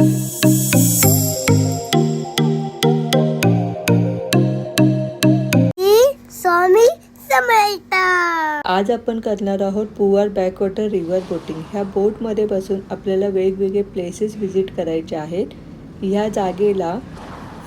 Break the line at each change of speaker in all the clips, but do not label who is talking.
आज आपण करणार आहोत पुवार बॅकवॉटर रिव्हर बोटिंग. ह्या बोटमध्ये बसून आपल्याला वेगवेगळे प्लेसेस व्हिजिट करायचे आहेत. ह्या जागेला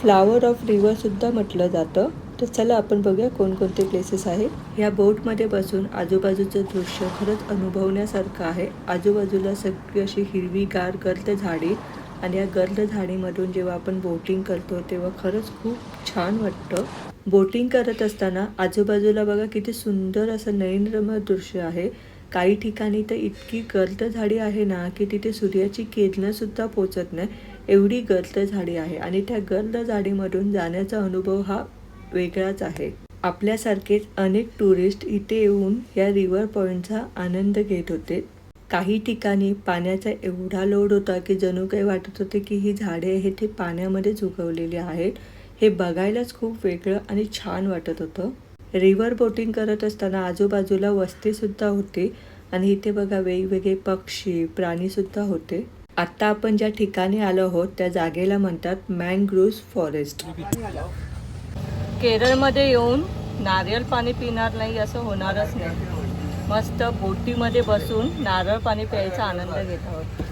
फ्लावर ऑफ रिव्हरसुद्धा म्हटलं जातं. तर चला आपण बघूया कोणकोणते प्लेसेस आहेत. ह्या बोटमध्ये बसून आजूबाजूचं दृश्य खरंच अनुभवण्यासारखं आहे. आजूबाजूला सगळी अशी हिरवीगार गर्द झाडी आणि या गर्द झाडीमधून जेव्हा आपण बोटिंग करतो तेव्हा खरंच खूप छान वाटतं. बोटिंग करत असताना आजूबाजूला बघा किती सुंदर असं नयनरम्य दृश्य आहे. काही ठिकाणी तर इतकी गर्द झाडी आहे ना की तिथे सूर्याची किरणंसुद्धा पोचत नाही. एवढी गर्द झाडी आहे आणि त्या गर्द झाडीमधून जाण्याचा अनुभव हा वेगळाच आहे. आपल्यासारखेच अनेक टुरिस्ट इथे येऊन या रिव्हर पॉईंटचा आनंद घेत होते. काही ठिकाणी पाण्याचा एवढा लोड होता की जणू काही वाटत होते की ही झाडे आहेत ते पाण्यामध्येच उगवलेली आहेत. हे बघायलाच खूप वेगळं आणि छान वाटत होतं. रिव्हर बोटिंग करत असताना आजूबाजूला वस्तीसुद्धा होती आणि इथे बघा वेगवेगळे पक्षी प्राणीसुद्धा होते. आत्ता आपण ज्या ठिकाणी आलो आहोत त्या जागेला म्हणतात मँग्रोव्ह फॉरेस्ट. केरळमध्ये येऊन नारियल पाणी पिणार नाही असं होणारच नाही. मस्त बोटीमध्ये बसून नारळ पाणी प्यायचा आनंद घेत आहोत.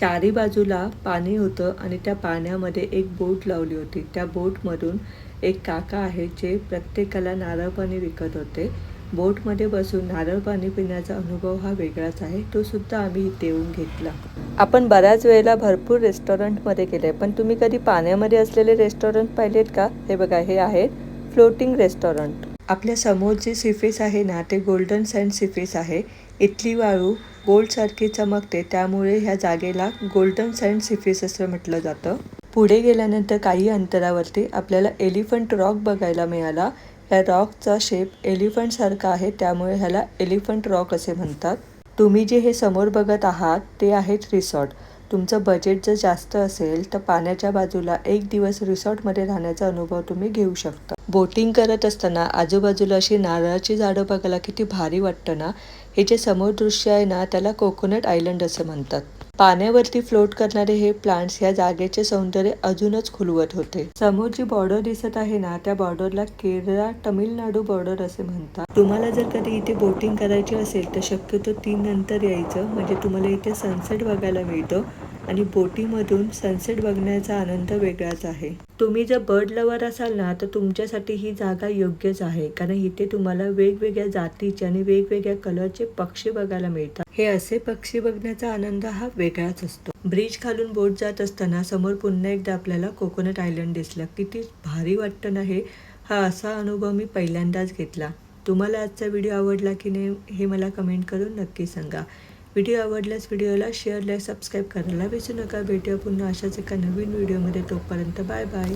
चारी बाजूला पाणी होतं आणि त्या पाण्यामध्ये एक बोट लावली होती. त्या बोटमधून एक काका आहे जे प्रत्येकाला नारळ पाणी विकत होते. बोटमध्ये बसून नारळ पाणी पिण्याचा अनुभव हा वेगळाच आहे. तो सुद्धा आम्ही इथे येऊन घेतला. आपण बऱ्याच वेळेला भरपूर रेस्टॉरंटमध्ये गेले. पण तुम्ही कधी पाण्यामध्ये असलेले रेस्टॉरंट पाहिलेत का? हे बघा हे आहेत फ्लोटिंग रेस्टॉरंट. आपल्यासमोर जे सिफेस आहे ना ते गोल्डन सँड सिफिस आहे. इथली वाळू गोल्डसारखी चमकते त्यामुळे ह्या जागेला गोल्डन सँड सिफिस असं म्हटलं जातं. पुढे गेल्यानंतर काही अंतरावरती आपल्याला एलिफंट रॉक बघायला मिळाला. या रॉकचा शेप एलिफंटसारखा आहे त्यामुळे ह्याला एलिफंट रॉक असे म्हणतात. तुम्ही जे हे समोर बघत आहात ते आहेत रिसॉर्ट तुमचं बजेट जर जास्त असेल तर पाण्याच्या बाजूला एक दिवस रिसॉर्टमध्ये राहण्याचा अनुभव तुम्ही घेऊ शकता. बोटिंग करत असताना आजूबाजूला अशी नारळाची झाडं बघायला किती भारी वाटतं ना? हे जे समोर दृश्य आहे ना त्याला कोकोनट आयलंड असं म्हणतात. पाण्यावरती फ्लोट करणारे हे प्लांट्स या जागेचे सौंदर्य अजूनच खुलवत होते. समोर जी बॉर्डर दिसत आहे ना त्या बॉर्डरला केरळ तमिळनाडू बॉर्डर असे म्हणतात. तुम्हाला जर कधी इथे बोटिंग करायची असेल तर शक्यतो तीन नंतर यायचं. म्हणजे तुम्हाला इथे सनसेट बघायला मिळतो. आणि बोटीमधून सनसेट बघण्याचा आनंद वेगळाच आहे. तुम्ही जर बर्ड लवर असाल ना तर तुमच्यासाठी ही जागा योग्यच आहे. कारण इथे तुम्हाला वेगवेगळ्या जातीचे आणि वेगवेगळ्या कलरचे पक्षी बघायला मिळतात. हे असे पक्षी बघण्याचा आनंद हा वेगळाच असतो. ब्रिज खालून बोट जात असताना समोर पुन्हा एकदा आपल्याला कोकोनट आयलंड दिसलं. किती भारी वाटतं ना हे? हा असा अनुभव मी पहिल्यांदाच घेतला. तुम्हाला आजचा व्हिडिओ आवडला की नाही हे मला कमेंट करून नक्की सांगा. व्हिडिओ आवडल्यास व्हिडिओला शेअर लाईक सबस्क्राईब करायला विसरू नका. भेटूया पुन्हा अशाच एका नवीन व्हिडिओमध्ये तोपर्यंत बाय बाय